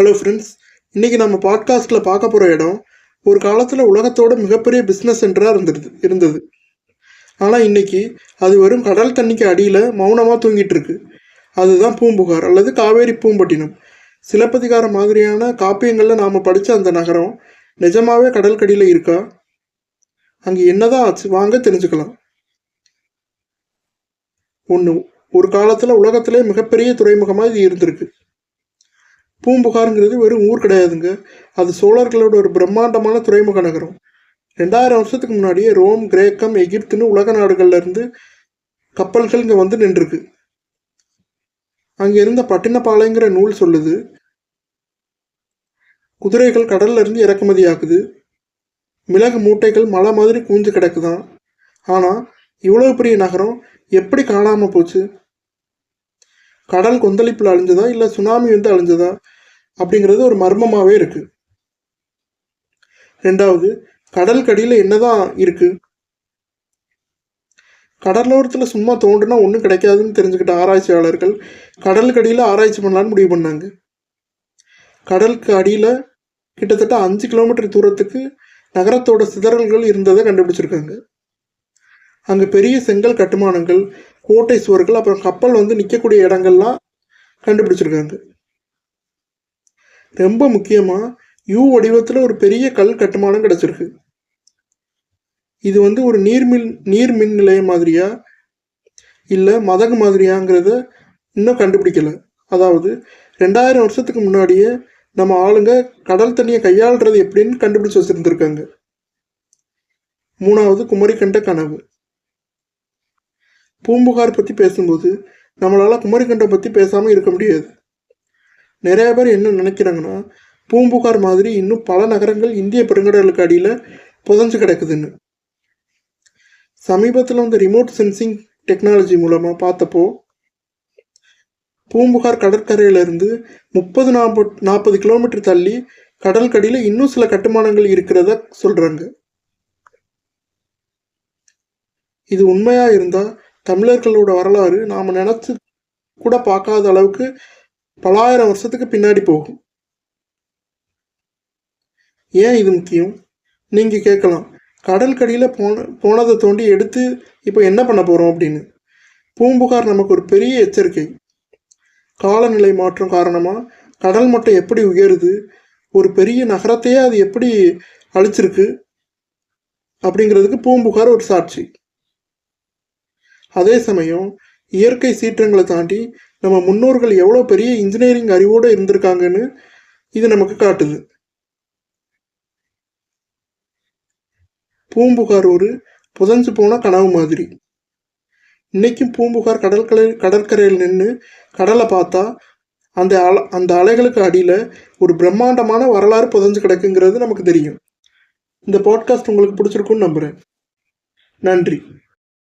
Hello friends இன்றைக்கி நம்ம பாட்காஸ்ட்டில் பார்க்க போகிற இடம் ஒரு காலத்தில் உலகத்தோட மிகப்பெரிய பிஸ்னஸ் சென்டராக இருந்துருது இருந்தது. ஆனால் இன்றைக்கி அது வெறும் கடல் தண்ணிக்கு அடியில் மௌனமாக தூங்கிட்டு இருக்கு. அதுதான் பூம்புகார் அல்லது காவேரி பூம்பட்டினம். சிலப்பதிகாரம் மாதிரியான காப்பியங்களில் நாம் படித்த அந்த நகரம் நிஜமாகவே கடல்கடியில் இருக்கா? அங்கே என்னதான் ஆச்சு? வாங்க தெரிஞ்சுக்கலாம். ஒன்று ஒரு காலத்தில் உலகத்திலே மிகப்பெரிய துறைமுகமாக இது இருந்திருக்கு. பூம்புகாருங்கிறது வெறும் ஊர் கிடையாதுங்க. அது சோழர்களோட ஒரு பிரம்மாண்டமான துறைமுக நகரம். ரெண்டாயிரம் வருஷத்துக்கு முன்னாடியே ரோம் கிரேக்கம் எகிப்துன்னு உலக நாடுகள்லேருந்து கப்பல்கள் இங்கே வந்து நின்றுருக்கு. அங்கே இருந்த பட்டினப்பாளைங்கிற நூல் சொல்லுது. குதிரைகள் கடல்ல இருந்து இறக்குமதி ஆகுது. மிளகு மூட்டைகள் மலை மாதிரி கூஞ்சு கிடக்குதான். ஆனால் இவ்வளோ பெரிய நகரம் எப்படி காணாமல் போச்சு? கடல் கொந்தளிப்பில் அழிஞ்சதா இல்லை சுனாமி வந்து அழிஞ்சதா அப்படிங்கிறது ஒரு மர்மமாகவே இருக்குது ரெண்டாவது கடல் கடியில் என்னதான் இருக்குது கடலோரத்தில் சும்மா தோன்றுனா ஒன்றும் கிடைக்காதுன்னு தெரிஞ்சுக்கிட்ட ஆராய்ச்சியாளர்கள் கடலுக்கு அடியில் ஆராய்ச்சி பண்ணலான்னு முடிவு பண்ணாங்க. கடலுக்கு அடியில் கிட்டத்தட்ட அஞ்சு கிலோமீட்டர் தூரத்துக்கு நகரத்தோட சிதறல்கள் இருந்ததை கண்டுபிடிச்சிருக்காங்க. அங்கே பெரிய செங்கல் கட்டுமானங்கள் கோட்டை சுவர்கள் அப்புறம் கப்பல் வந்து நிற்கக்கூடிய இடங்கள்லாம் கண்டுபிடிச்சிருக்காங்க. ரொம்ப முக்கியமாக யூ வடிவத்தில் ஒரு பெரிய கல் கட்டுமானம் கிடச்சிருக்கு. இது வந்து ஒரு நீர்மின் நீர் மின் நிலையம் மாதிரியா இல்லை மதகு மாதிரியாங்கிறத இன்னும் கண்டுபிடிக்கலை. அதாவது ரெண்டாயிரம் வருஷத்துக்கு முன்னாடியே நம்ம ஆளுங்க கடல் தண்ணியை கையாளுறது எப்படின்னு கண்டுபிடிச்சு வச்சுருந்துருக்காங்க. மூணாவது குமரிக்கண்ட கனவு. பூம்புகார் பற்றி பேசும்போது நம்மளால் குமரிக்கண்டம் பற்றி பேசாமல் இருக்க முடியாது. நிறைய பேர் என்ன நினைக்கிறாங்கன்னா பூம்புகார் மாதிரி இன்னும் பல நகரங்கள் இந்திய பெருங்கடலுக்கு அடியில் புதஞ்சு கிடக்குதுன்னு. சமீபத்தில் வந்து ரிமோட் சென்சிங் டெக்னாலஜி மூலமாக பார்த்தப்போ பூம்புகார் கடற்கரையிலிருந்து முப்பது நாற்பது நாற்பது கிலோமீட்டர் தள்ளி கடல்கடியில் இன்னும் சில கட்டுமானங்கள் இருக்கிறத சொல்கிறாங்க இது உண்மையாக இருந்தால் தமிழர்களோட வரலாறு நாம் நினச்சி கூட பார்க்காத அளவுக்கு பலாயிரம் வருஷத்துக்கு பின்னாடி போகும். ஏன் இது முக்கியம்? நீங்கள் கேட்கலாம். கடற்கடியில் போன போனதை தோண்டி எடுத்து இப்போ என்ன பண்ண போகிறோம் அப்படின்னு. பூம்புகார் நமக்கு ஒரு பெரிய எச்சரிக்கை. காலநிலை மாற்றம் காரணமாக கடல் மட்டம் எப்படி உயருது? ஒரு பெரிய நகரத்தையே அது எப்படி அழிச்சிருக்கு? அப்படிங்கிறதுக்கு பூம்புகார் ஒரு சாட்சி. அதே சமயம் இயற்கை சீற்றங்களை தாண்டி நம்ம முன்னோர்கள் எவ்வளோ பெரிய இன்ஜினியரிங் அறிவோடு இருந்திருக்காங்கன்னு இது நமக்கு காட்டுது. பூம்புகார் ஒரு புதஞ்சு போன கனவு மாதிரி. இன்னைக்கும் பூம்புகார் கடற்கரை கடற்கரையில் நின்று கடலை பார்த்தா அந்த அல அந்த அலைகளுக்கு அடியில் ஒரு பிரம்மாண்டமான வரலாறு புதஞ்சு கிடக்குங்கிறது நமக்கு தெரியும். இந்த பாட்காஸ்ட் உங்களுக்கு பிடிச்சிருக்குன்னு நம்புகிறேன் நன்றி.